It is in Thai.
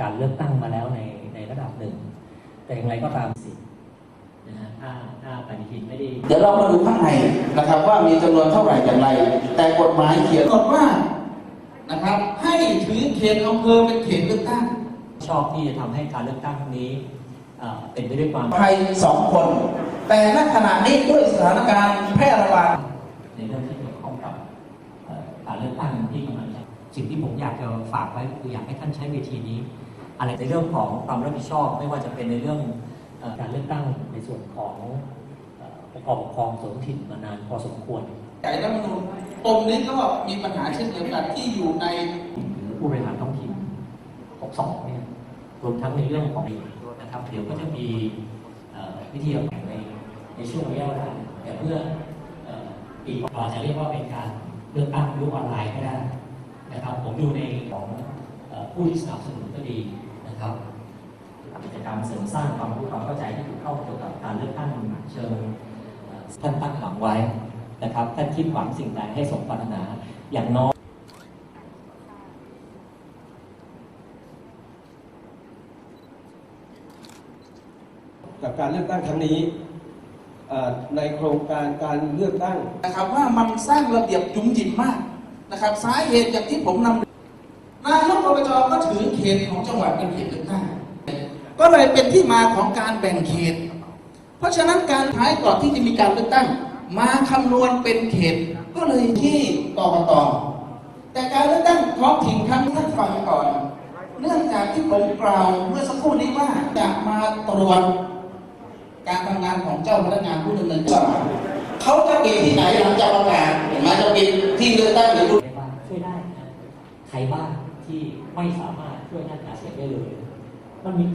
การเลือกตั้งมาแล้วในในระดับหนึ่ง แต่อย่างไรก็ตามสินะฮะถ้าถ้าปฏิทินไม่ได้เดี๋ยวเรามาดูข้างในนะครับว่ามีจำนวนเท่าไหร่อย่างไร แต่กฎหมายเขียนกฎว่านะครับ ให้ถือเขตอำเภอเป็นเขตเลือกตั้ง ชอบที่จะทำให้การเลือกตั้งครั้งนี้เอ่อเป็นไปด้วยความใครสองคน แต่ณขณะนี้ด้วยสถานการณ์แพร่ระบาดในเรื่องที่เกี่ยวข้องกับเอ่อการเลือกตั้งที่กำลังจะ สิ่งที่ผมอยากจะฝากไว้คืออยากให้ท่านใช้เวทีนี้ อะไรในเรื่องของความรับผิดชอบ ไม่ว่าจะเป็นในเรื่องเอ่อการเลือกตั้งในส่วนของเอ่อองค์กรปกครองส่วนท้องถิ่นมานานพอสมควรแต่รัฐธรรมนูญปมนี้ก็มีปัญหาเช่นเดียวกันที่อยู่ในหรือผู้บริหารท้องถิ่น62เนี่ยรวมทั้งในเรื่องของนะครับเดี๋ยวก็จะมีเอ่อวิธีการในในช่วงระยะเวลาแต่เพื่อเอ่อปีเราจะเรียกว่าเป็นการเลือกตั้งยุคออนไลน์ก็ได้ นะครับผมดูในของเอ่อผู้ที่สนับสนุนก็ดีนะครับกิจกรรมเสริมสร้างความรู้ความเข้าใจที่ถูกต้องเกี่ยวกับการเลือกตั้งเชิงเอ่อท่านตั้งหวังไว้นะครับท่านคิดหวังสิ่งใดให้สมปรารถนาอย่างน้อยกับการเลือกตั้งครั้งนี้เอ่อในโครงการการเลือกตั้งนะครับว่ามันสร้างระเบียบจุ๋มจิ๋มมาก นะครับสาเหตุอย่างที่ผมนำนายกอบจก็ถือเขตของจังหวัดเป็นเขตเลือกตั้งก็เลยเป็นที่มาของการแบ่งเขต เพราะฉะนั้นการท้ายก่อนที่จะมีการเลือกตั้ง มาคำนวณเป็นเขตก็เลยที่กกตแต่การเลือกตั้งท้องถิ่นครั้งนี้ท่านฟังก่อน เนื่องจากที่ผมกล่าวเมื่อสักครู่นี้ว่าจะมาตรวจการทำงานของเจ้าพนักงานผู้ดำเนินการเขาจะปิดที่ไหนหลังจากประกาศเห็นไหม ใครบ้างที่ไม่สามารถช่วยนั่นกาเสียงได้เลย มันมี